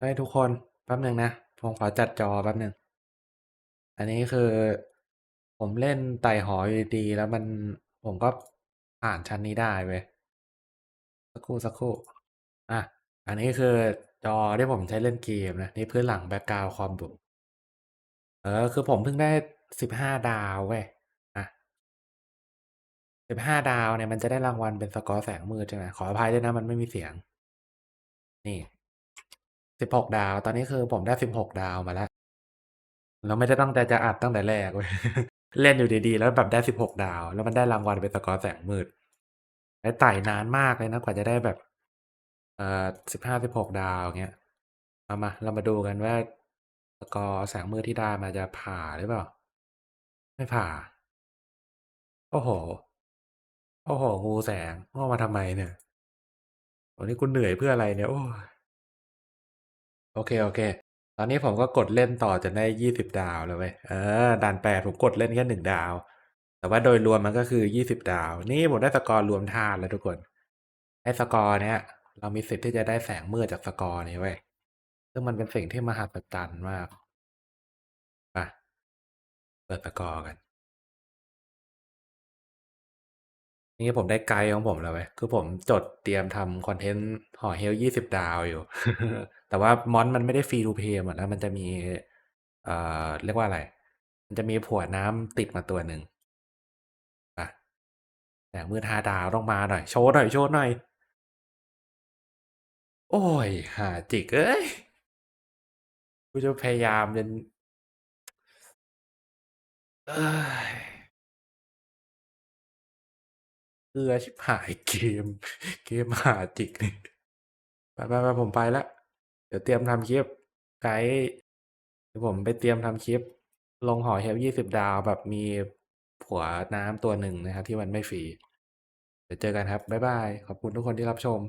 เฮ้ยทุกคน แป๊บหนึ่งนะ ผมขอจัดจอแป๊บหนึ่ง อันนี้คือ ผมเล่นไต่หออยู่ดีๆแล้วมันผมก็ผ่านชั้นนี้ได้เว้ย สักครู่สักครู่ อะ อันนี้คือจอที่ผมใช้เล่นเกมนะ นี่พื้นหลังแบ็กกราวด์คอมผมเออ คือผมเพิ่งได้15ดาวเว้ย อะ15ดาวเนี่ยมันจะได้รางวัลเป็นสกอร์แสงมืดใช่ไหมขออภัยด้วยนะมันไม่มีเสียง นี่ 16ดาว ตอนนี้คือผมได้16ดาวมาแล้วเราไม่ได้ตั้งใจจะอัดตั้งแต่แรกเว้ยเล่นอยู่ดีๆ แล้วแบบได้16ดาว แล้วมันได้รางวัลเป็นสกอร์แสงมืดแล้ไต่นานมากเลยนะกว่าจะได้แบบ เอ่อ15-16ดาวอย่างเงี้ยเอามา เรามาดูกันว่าสกอร์แสงมืดที่ได้มาจะผ่าหรือเปล่า?ไม่ผ่า โอ้โฮโอ้โฮงูแสงเอามาทำไมเนี่ย?โอ้โฮนี่กูเหนื่อยเพื่ออะไรเนี่ย โอ้ ยโอเค ตอนนี้ผมก็กดเล่นต่อจนได้ 20 ดาวแล้วเว้ย เออ ด่าน 8 ผมกดเล่นแค่ 1 ดาว แต่ว่าโดยรวมมันก็คือ 20 ดาว นี่ผมได้สกอร์รวมธาตุแล้วทุกคน ไอ้สกอร์เนี้ยเรามีสิทธิ์ที่จะได้แสงมืดจากสกอร์นี้เว้ย ซึ่งมันเป็นสิ่งที่มหัศจรรย์มากมาเปิดสกอร์กัน นี่ผมได้ไกด์ของผมแล้วเว้ย คือผมจดเตรียมทำคอนเทนต์ห่อ Health 20 ดาวอยู่ แต่ว่ามอนมันไม่ได้ Free to Play หมดนะมันจะมีเอ่อเรียกว่าอะไร มันจะมีผัวน้ำติดมาตัวหนึ่งอะแสงมืด5ดาวต้องมาหน่อย โชว์หน่อย โชว์หน่อย โอ๊ยหาจิกเอ๊ยกูจะพยายามจนเอ๊ยเบื่อชิบหายเกม เกมหาจิกนี่ไปๆๆผมไปแล้ว เดี๋ยวเตรียมทำคลิปไกด์เดี๋ยวผมไปเตรียมทำคลิป ลงหอเฮลยี่สิบดาวแบบมีผัวน้ำตัวหนึ่งนะครับที่มันไม่ฟรี เดี๋ยวเจอกันครับ บ๊ายบาย ขอบคุณทุกคนที่รับชม